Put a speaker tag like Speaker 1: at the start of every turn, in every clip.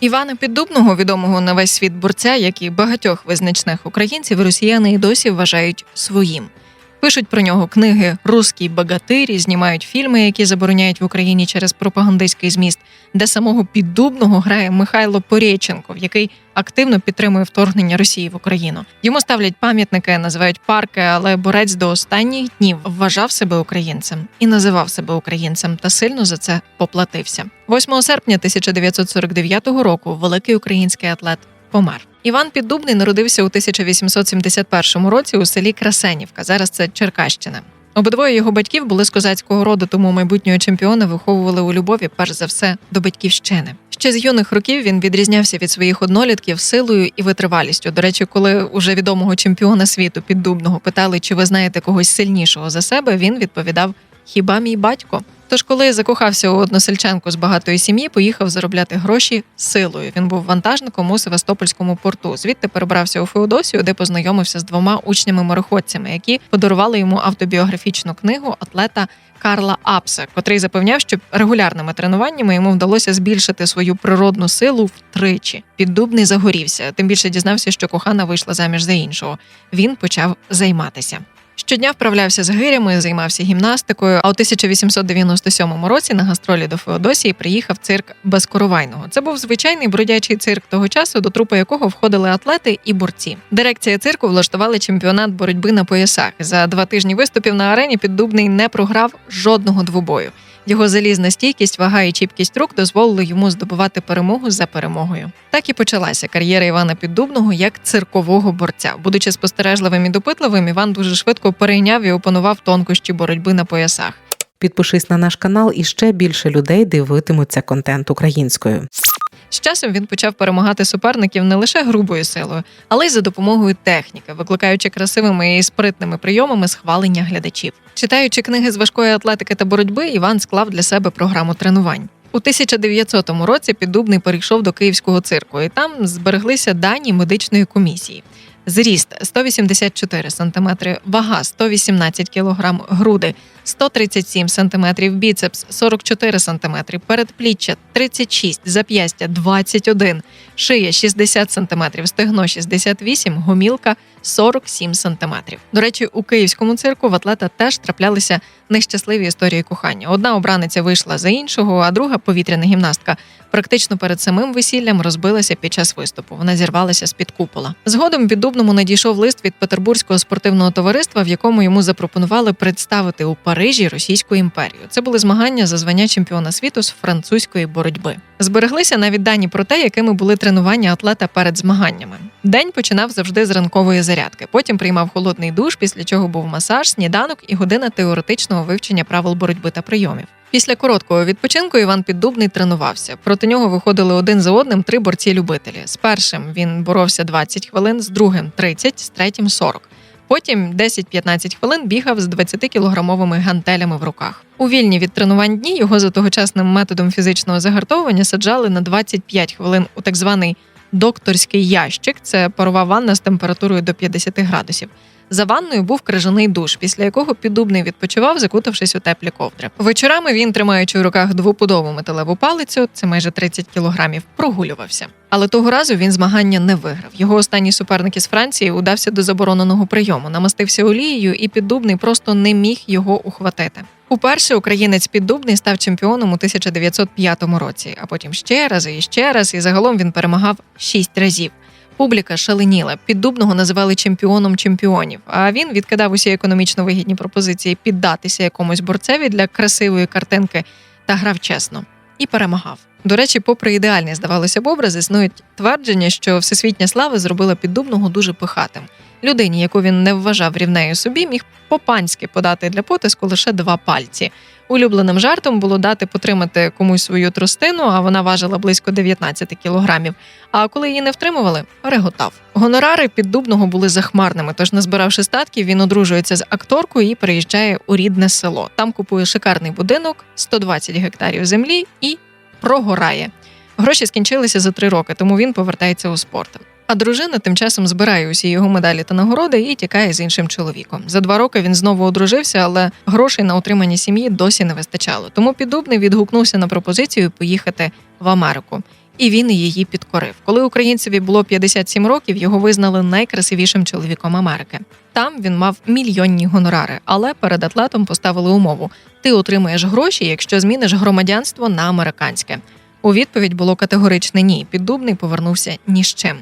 Speaker 1: Івана Піддубного, відомого на весь світ борця, як і багатьох визначних українців, росіяни і досі вважають своїм. Пишуть про нього книги Руський багатирі, знімають фільми, які забороняють в Україні через пропагандистський зміст, де самого піддубного грає Михайло Порєченков, який активно підтримує вторгнення Росії в Україну. Йому ставлять пам'ятники, називають парки, але борець до останніх днів вважав себе українцем і називав себе українцем та сильно за це поплатився. 8 серпня 1949 року великий український атлет помер. Іван Піддубний народився у 1871 році у селі Красенівка. Зараз це Черкащина. Обидвоє його батьків були з козацького роду, тому майбутнього чемпіона виховували у любові, перш за все, до батьківщини. Ще з юних років він відрізнявся від своїх однолітків силою і витривалістю. До речі, коли уже відомого чемпіона світу піддубного питали, чи ви знаєте когось сильнішого за себе, він відповідав: Хіба мій батько? Тож, коли закохався у односельчанку з багатої сім'ї, поїхав заробляти гроші силою. Він був вантажником у Севастопольському порту. Звідти перебрався у Феодосію, де познайомився з двома учнями-мореходцями, які подарували йому автобіографічну книгу атлета Карла Апса, котрий запевняв, що регулярними тренуваннями йому вдалося збільшити свою природну силу втричі. Піддубний загорівся. Тим більше дізнався, що кохана вийшла заміж за іншого. Він почав займатися. Щодня вправлявся з гирями, займався гімнастикою. А у 1897 році на гастролі до Феодосії приїхав цирк Безкоровайного. Це був звичайний бродячий цирк того часу, до трупи якого входили атлети і борці. Дирекція цирку влаштували чемпіонат боротьби на поясах. За два тижні виступів на арені піддубний не програв жодного двобою. Його залізна стійкість, вага і чіпкість рук дозволили йому здобувати перемогу за перемогою. Так і почалася кар'єра Івана Піддубного як циркового борця. Будучи спостережливим і допитливим, Іван дуже швидко перейняв і опанував тонкощі боротьби на поясах.
Speaker 2: Підпишись на наш канал, і ще більше людей дивитимуться контент українською.
Speaker 1: З часом він почав перемагати суперників не лише грубою силою, але й за допомогою техніки, викликаючи красивими і спритними прийомами схвалення глядачів. Читаючи книги з важкої атлетики та боротьби, Іван склав для себе програму тренувань. У 1900 році Піддубний перейшов до київського цирку, і там збереглися дані медичної комісії. Зріст 184 см, вага 118 кг, груди 137 см, біцепс 44 см, передпліччя 36, зап'ястя 21, шия 60 см, стегно 68, гомілка 47 см. До речі, у київському цирку в атлета теж траплялися нещасливі історії кохання. Одна обраниця вийшла за іншого, а друга повітряна гімнастка практично перед самим весіллям розбилася під час виступу. Вона зірвалася з під купола. Згодом піддубному надійшов лист від Петербурзького спортивного товариства, в якому йому запропонували представити у Парижі Російську імперію. Це були змагання за звання чемпіона світу з французької боротьби. Збереглися навіть дані про те, якими були тренування атлета перед змаганнями. День починав завжди з ранкової зарядки. Потім приймав холодний душ, після чого був масаж, сніданок і година теоретичного вивчення правил боротьби та прийомів. Після короткого відпочинку Іван Піддубний тренувався. Проти нього виходили один за одним три борці-любителі. З першим він боровся 20 хвилин, з другим 30, з третім 40. Потім 10-15 хвилин бігав з 20-кілограмовими гантелями в руках. У вільні від тренувань дні його за тогочасним методом фізичного загартовування саджали на 25 хвилин у так званий докторський ящик. Це парова ванна з температурою до 50 градусів. За ванною був крижаний душ, після якого піддубний відпочивав, закутавшись у теплі ковдри. Вечорами він, тримаючи в руках двопудову металеву палицю, це майже 30 кілограмів, прогулювався. Але того разу він змагання не виграв. Його останній суперник із Франції удався до забороненого прийому, намастився олією, і піддубний просто не міг його ухватити. Уперше українець піддубний став чемпіоном у 1905 році, а потім ще раз і ще раз, і загалом він перемагав шість разів. Публіка шаленіла. Піддубного називали чемпіоном чемпіонів. А він відкидав усі економічно вигідні пропозиції піддатися якомусь борцеві для красивої картинки та грав чесно і перемагав. До речі, попри ідеальні, здавалося б, образ, існують твердження, що всесвітня слава зробила піддубного дуже пихатим. Людині, яку він не вважав рівнею собі, міг по-панськи подати для потиску лише два пальці. Улюбленим жартом було дати потримати комусь свою тростину, а вона важила близько 19 кілограмів. А коли її не втримували, реготав. Гонорари піддубного були захмарними. Тож, назбиравши статків, він одружується з акторкою і переїжджає у рідне село. Там купує шикарний будинок, 120 гектарів землі і прогорає. Гроші скінчилися за три роки, тому він повертається у спорт. А дружина тим часом збирає усі його медалі та нагороди і тікає з іншим чоловіком. За два роки він знову одружився, але грошей на утримання сім'ї досі не вистачало. Тому піддубний відгукнувся на пропозицію поїхати в Америку. і він її підкорив. Коли українцеві було 57 років, його визнали найкрасивішим чоловіком Америки. Там він мав мільйонні гонорари, але перед атлетом поставили умову: ти отримаєш гроші, якщо зміниш громадянство на американське. У відповідь було категоричне ні. Піддубний повернувся ні з чим.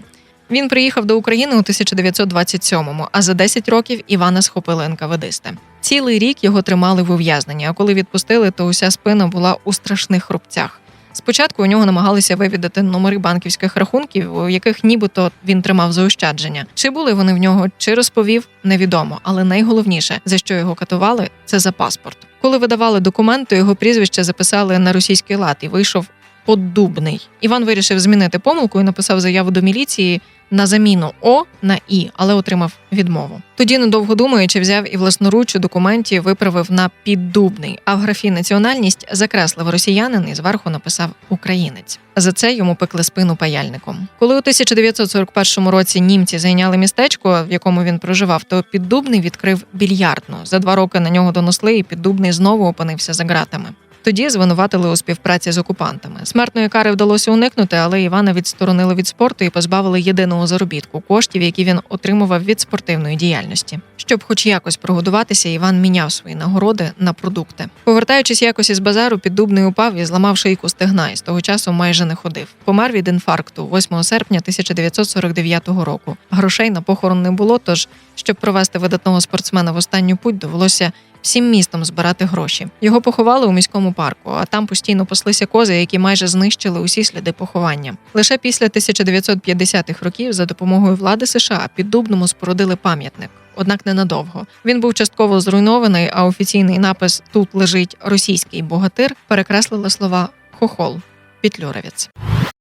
Speaker 1: Він приїхав до України у 1927-му, а за 10 років Івана схопили НКВДисти. Цілий рік його тримали в ув'язненні, а коли відпустили, то уся спина була у страшних рубцях. Спочатку у нього намагалися вивідати номери банківських рахунків, у яких нібито він тримав заощадження. Чи були вони в нього, чи розповів, невідомо. Але найголовніше, за що його катували, це за паспорт. Коли видавали документи, його прізвище записали на російський лад і вийшов поддубний. Іван вирішив змінити помилку і написав заяву до міліції на заміну О на І, але отримав відмову. Тоді, недовго думаючи, взяв і власноруч у документі виправив на піддубний, а в графі національність закреслив росіянин і зверху написав українець. За це йому пекли спину паяльником. Коли у 1941 році німці зайняли містечко, в якому він проживав, то піддубний відкрив більярдну. За два роки на нього донесли, і піддубний знову опинився за ґратами. Тоді звинуватили у співпраці з окупантами. Смертної кари вдалося уникнути, але Івана відсторонили від спорту і позбавили єдиного заробітку коштів, які він отримував від спортивної діяльності. Щоб, хоч якось прогодуватися, Іван міняв свої нагороди на продукти. Повертаючись якось із базару, піддубний упав і зламав шийку стегна, і з того часу майже не ходив. Помер від інфаркту 8 серпня 1949 року. Грошей на похорон не було. Тож, щоб провести видатного спортсмена в останню путь, довелося всім містом збирати гроші. Його поховали у міському парку, а там постійно паслися кози, які майже знищили усі сліди поховання. Лише після 1950-х років за допомогою влади США піддубному спорудили пам'ятник. Однак ненадовго він був частково зруйнований, а офіційний напис Тут лежить російський богатир перекреслили слова хохол. Петлюровець.